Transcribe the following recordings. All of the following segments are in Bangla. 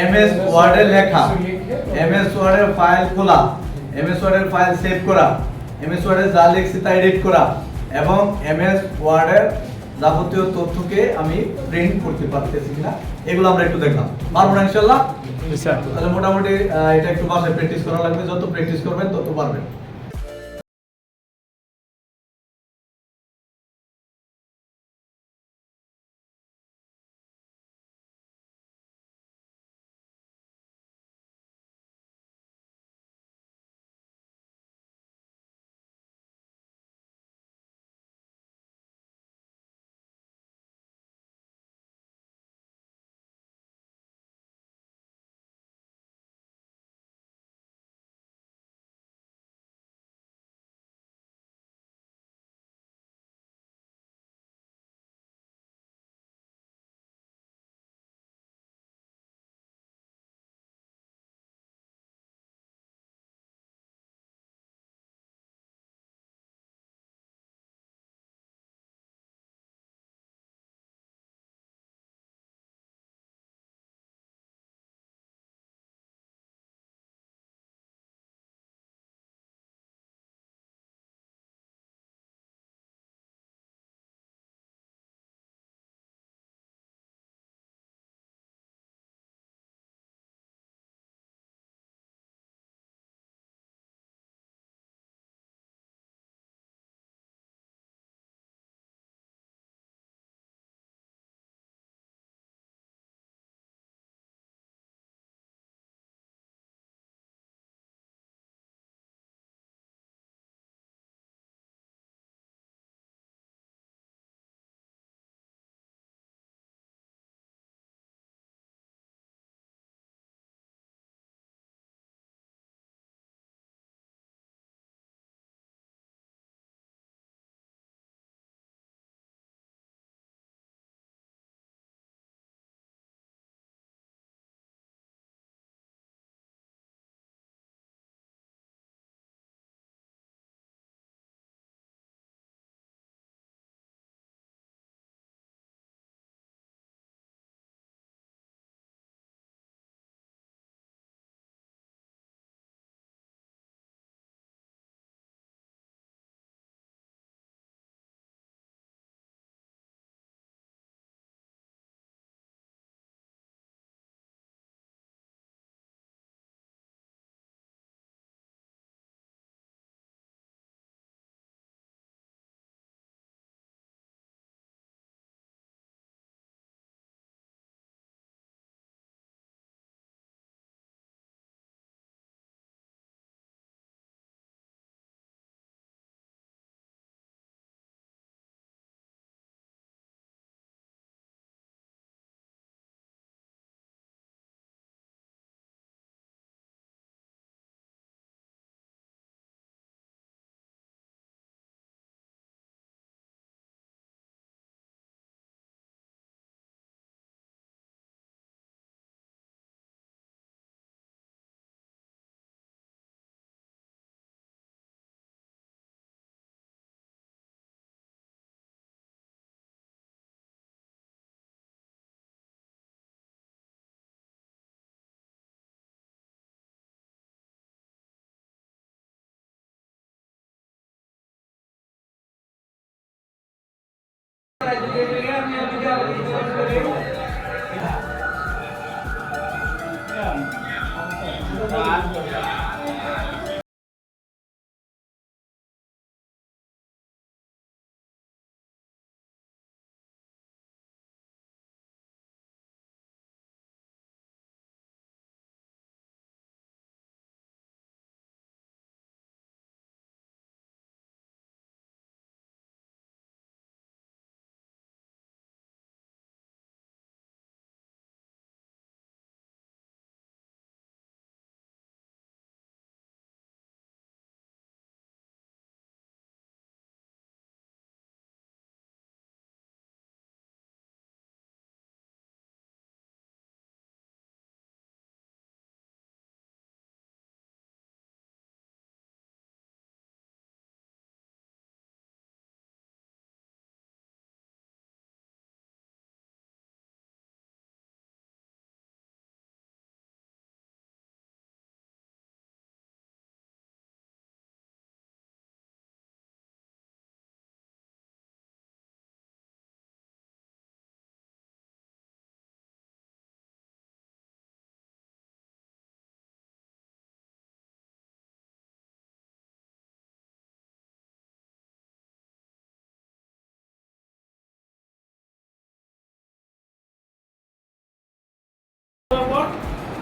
এমএস ওয়ার্ডে লেখা। এমএস ওয়ার্ডের ফাইল খোলা। এমএস ওয়ার্ডের ফাইল সেভ করা। এমএস ওয়ার্ডে যা লিখছি তা এডিট করা। এবং এমএস ওয়ার্ডের যাবতীয় তথ্যকে আমি প্রিন্ট করতে পারতেছি কিনা এগুলো আমরা একটু দেখলাম। পারব না ইনশাল্লাহ? তাহলে মোটামুটি এটা একটু বাসায় প্র্যাকটিস করা লাগবে। যত প্র্যাকটিস করবেন তত পারবেন।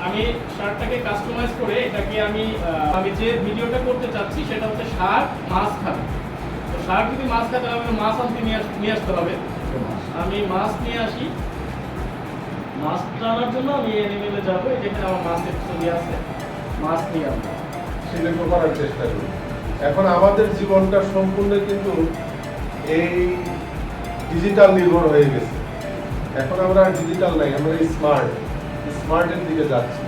আমি শার্টটাকে কাস্টমাইজ করে এটাকে আমি আমি যে ভিডিওটা করতে চাচ্ছি সেটা হচ্ছে শার্ট মাছ খাবে। তো শার্ট যদি মাছ খাতে হবে মাছ আনতে নিয়ে আস- নিয়ে আসতে হবে। আমি মাছ নিয়ে আসি। মাছ আনার জন্য আমি এনিমেলে যাব যেখানে আমার মাছের ছবি আছে। মাছ নিয়ে আসব। শিল্প করার চেষ্টা করি। এখন আমাদের জীবনটা সম্পূর্ণ কিন্তু এই ডিজিটাল নির্ভর হয়ে গেছে। এখন আমরা ডিজিটাল নাই, আমরা স্মার্ট স্মার্টের দিকে যাচ্ছি।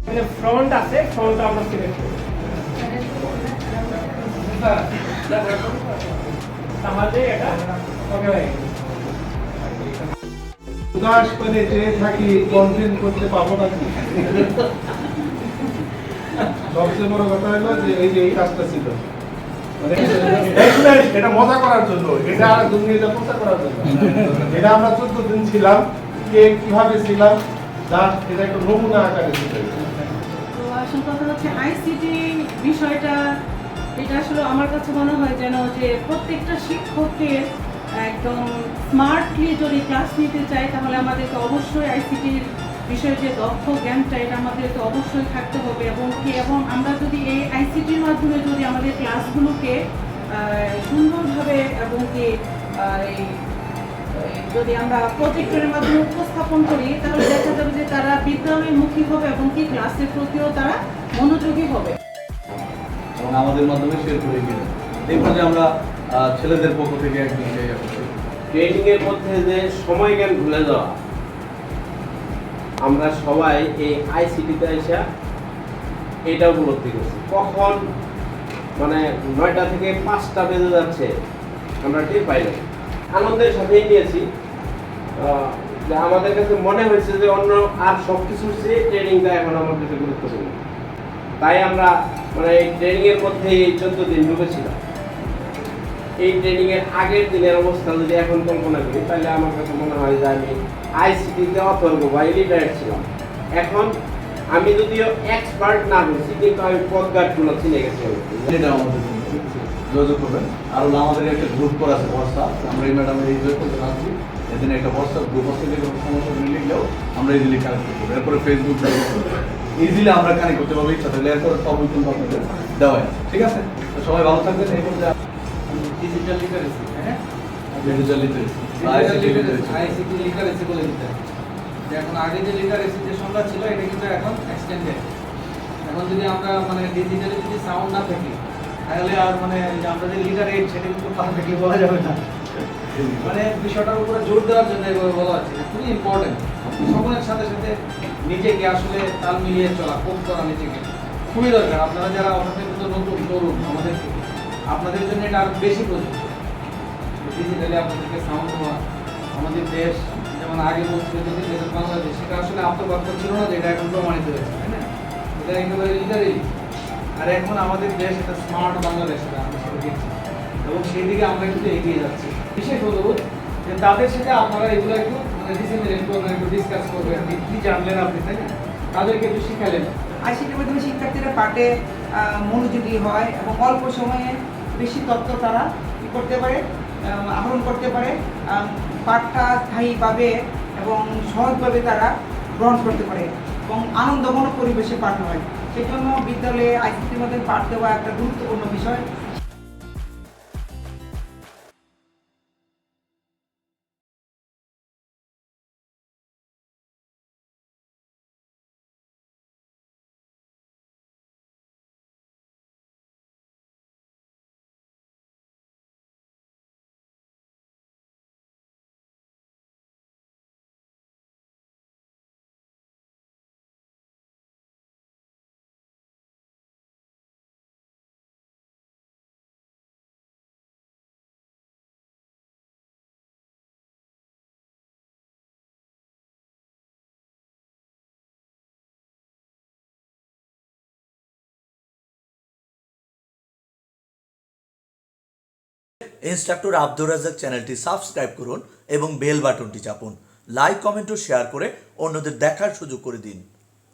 এখানে ফ্রন্ট আছে ফ্রন্ট আমরা সিলেক্ট করব। তাহলে এটা ওকে ভাই উদাস চেয়ে থাকি করতে পাবো না কি? সবচেয়ে বড় কথা হলো যে এই যে এই কাজটা ছিল। এটা মজা করার জন্য। এটা দুনিয়াতে মজা করার জন্য। এটা আমরা চোদ্দ দিন ছিলাম। কে কীভাবে ছিলাম জাস্ট এটা একটা নমুনা আকারে ছিল কথা হচ্ছে আইসিটি বিষয়টা, এটা আসলে আমার কাছে মনে হয় যেন যে প্রত্যেকটা শিক্ষকের একদম স্মার্টলি যদি ক্লাস নিতে চাই তাহলে আমাদেরকে অবশ্যই আইসিটির বিষয়ে যে দক্ষ জ্ঞানটা এটা আমাদেরকে অবশ্যই থাকতে হবে এবং কি এবং আমরা যদি এই আইসিটির মাধ্যমে যদি আমাদের ক্লাসগুলোকে সুন্দরভাবে এবং কি যদি আমরা প্রজেক্টরের মাধ্যমে উপস্থাপন করি তাহলে দেখা যাবে যে তারা বিদ্যালয়মুখী হবে এবং কি ক্লাসের প্রতিও তারা মনোযোগী হবে। এবং আমাদের মাধ্যমে শেয়ার করে গেলেন। এই পর্যায়ে আমরা আহ, ছেলেদের পক্ষ থেকে একজন ট্রেনিং এর মধ্যে যে সময় জ্ঞান ভুলে যাওয়া আমরা সবাই এই আইসিটিতে এসে এটা উপলব্ধি করছি। কখন? মানে নয়টা থেকে পাঁচটা বেজে যাচ্ছে। আমরা টের পাই না আনন্দের সাথেই নিয়েছি যে আমাদের কাছে মনে হয়েছে যে অন্য আর সব কিছুর চেয়ে ট্রেনিংটা এখন আমার কাছে গুরুত্বপূর্ণ। তাই আমরা মানে এই ট্রেনিং এর মধ্যে এই চোদ্দ দিন ঢুকেছিলাম এই ট্রেনিং এর আগের দিনের অবস্থা যদি এখন কল্পনা করি, তাহলে আমার কাছে মনে হয় যে আমি আইসিটিতে অথর্ব বা এলিটারেট ছিলাম। এখন আমি যদিও এক্সপার্ট না হচ্ছি কিন্তু আমি পদগাটগুলো চিনে গেছি। যোগাযোগ করবেন। আর আমাদের একটা গ্রুপ করা আছে হোয়াটসঅ্যাপ আমরা এই এই জয় করতে এদিন একটা হোয়াটসঅ্যাপ গ্রুপ আছে, যে কোনো সমস্যা আমরা ইজিলি কানেক্ট করতে পারব এরপরে ফেসবুক ইজিলি আমরা কানেক্ট করতে পারব ইচ্ছা থাকলে। এরপরে সব কিন্তু আপনাদের দেওয়া ঠিক আছে? সবাই ভালো থাকবেন। এই ডিজিটাল লিটারেসি হ্যাঁ? ডিজিটাল লিটারেসি আইসিটি লিটারেসি বলে দিতে এখন আগে যে লিটারেসি যে সংজ্ঞা ছিল এটা কিন্তু এখন এক্সটেন্ডেড এখন যদি আমরা মানে ডিজিটালি যদি সাউন্ড না থাকি তাহলে আর মানে আমরা যে লিটারেট সেটা কিন্তু পারফেক্টলি বলা যাবে না। মানে বিষয়টার উপরে জোর দেওয়ার জন্য এভাবে বলা হচ্ছে খুবই ইম্পর্টেন্ট সকলের সাথে সাথে নিজেকে আসলে তাল মিলিয়ে চলা কোপ করা নিজেকে। খুবই দরকার। আপনারা যারা অপেক্ষাকৃত নতুন তরুণ আমাদের আপনাদের জন্য এটা আরও বেশি প্রযোজ্য। ডিজিটালি আপনাদেরকে সাউন্ড দেওয়া আমাদের দেশ যেমন আগে বলছিল বাংলাদেশ সেটা আসলে আত্মবাক্য ছিল না যেটা এখন প্রমাণিত হয়েছে তাই না? এটা একেবারে লিটারেলি আর এখন আমাদের দেশ এটা স্মার্ট বাংলাদেশ এটা আমরা সবাই দেখছি। এবং সেই দিকে আমরা কিন্তু এগিয়ে যাচ্ছি। বিশেষ অনুরোধ যে তাদের সাথে আপনারা এগুলো একটু মানে ডিসিমিনেট করবেন একটু ডিসকাস করবেন যে কি জানলেন আপনি তাই না? তাদেরকে একটু শিখালেন। আর আইসিটির মাধ্যমে শিক্ষার্থীরা আহ, মনোযোগী হয় এবং অল্প সময়ে বেশি তথ্য তারা কী করতে পারে আহরণ করতে পারে পাঠটা স্থায়ীভাবে এবং সহজভাবে তারা গ্রহণ করতে পারে এবং আনন্দমূলক পরিবেশে পাঠ হয়। সেই জন্য বিদ্যালয়ে আইসিটির মধ্যে পাঠ দেওয়া একটা গুরুত্বপূর্ণ বিষয়। ইনস্ট্রাক্টর আব্দুর রাজাক চ্যানেলটি সাবস্ক্রাইব করুন এবং বেল বাটনটি চাপুন। লাইক, কমেন্ট ও শেয়ার করে অন্যদের দেখার সুযোগ করে দিন।